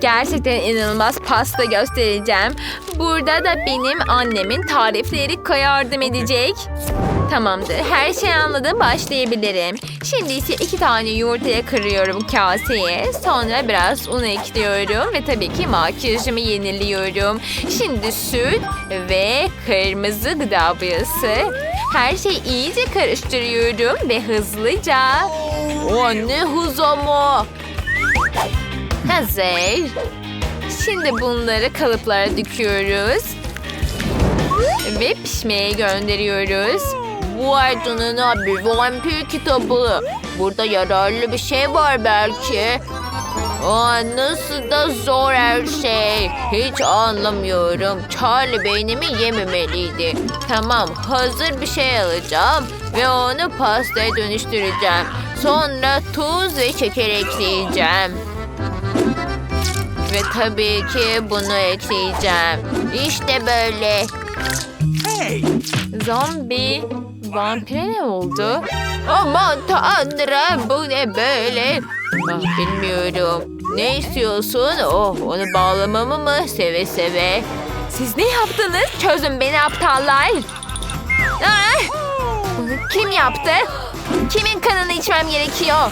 Gerçekten inanılmaz pasta göstereceğim. Burada da benim annemin tarifleri yardım edecek. Tamamdır. Her şeyi anladım. Başlayabilirim. Şimdi ise iki tane yumurtaya kırıyorum kaseye. Sonra biraz un ekliyorum. Ve tabii ki makyajımı yeniliyorum. Şimdi süt ve kırmızı gıda boyası. Her şeyi iyice karıştırıyorum ve hızlıca. O ne hız ama. Hazır. Şimdi bunları kalıplara döküyoruz. Ve pişmeye gönderiyoruz. Bu Erdoğan'ın bir vampir kitabı. Burada yararlı bir şey var belki. Aa, nasıl da zor her şey. Hiç anlamıyorum. Charlie beynimi yememeliydi. Tamam hazır bir şey alacağım. Ve onu pastaya dönüştüreceğim. Sonra tuz ve şeker ekleyeceğim. Ve tabii ki bunu ekleyeceğim. İşte böyle. Zombi. Vampire ne oldu? Aman tanrım bu ne böyle? Ah, bilmiyorum. Ne istiyorsun? Oh onu bağlamamı mı? Seve seve. Siz ne yaptınız? Çözün beni aptallar. Ah! Kim yaptı? Kimin kanını içmem gerekiyor?